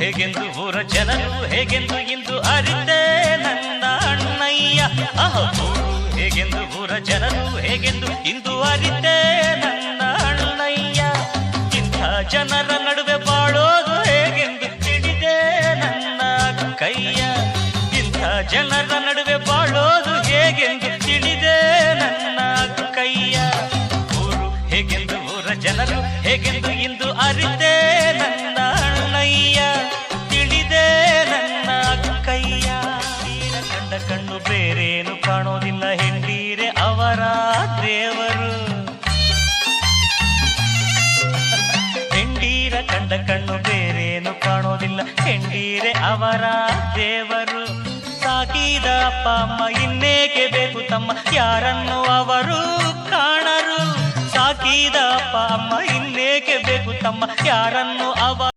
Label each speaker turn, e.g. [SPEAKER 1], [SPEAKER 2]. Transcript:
[SPEAKER 1] ಹೇಗೆಂದು ಊರ ಜನರು, ಹೇಗೆಂದು ಇಂದು ಅರಿತೆ ನನ್ನ ಅಣ್ಣಯ್ಯ? ಅಹೋ, ಹೇಗೆಂದು ಊರ ಜನರು, ಹೇಗೆಂದು ಇಂದು ಅರಿತೆ ನನ್ನ ಅಣ್ಣಯ್ಯ? ಇಂಥ ಜನರ ನಡುವೆ ಬಾಳೋದು ಹೇಗೆಂದು ತಿಳಿದೆ ನನ್ನ ಕೈಯ ಇಂಥ ಜನರ ನಡುವೆ ಬಾಳೋದು ಹೇಗೆಂದು ತಿಳಿದೆ ನನ್ನ ಕೈಯ ಊರು ಹೇಗೆಂದು ಊರ ಜನರು, ಹೇಗೆಂದು ಇಂದು ಅರಿತೆ ಕಣ್ಣು ಬೇರೇನು ಕಾಣೋದಿಲ್ಲ ಹೆಂಡೀರೆ ಅವರ ದೇವರು. ಹೆಂಡೀರ ಕಂಡ ಕಣ್ಣು ಬೇರೇನು ಕಾಣೋದಿಲ್ಲ ಹೆಂಡೀರೆ ಅವರ ದೇವರು. ಸಾಕಿದ ಅಪ್ಪ ಅಮ್ಮ, ಇನ್ನೇಕೆ ಬೇಕು ತಮ್ಮ? ಯಾರನ್ನು ಅವರು ಕಾಣರು? ಸಾಕಿದ ಅಪ್ಪ ಅಮ್ಮ, ಇನ್ನೇಕೆ ಬೇಕು ತಮ್ಮ? ಯಾರನ್ನು ಅವ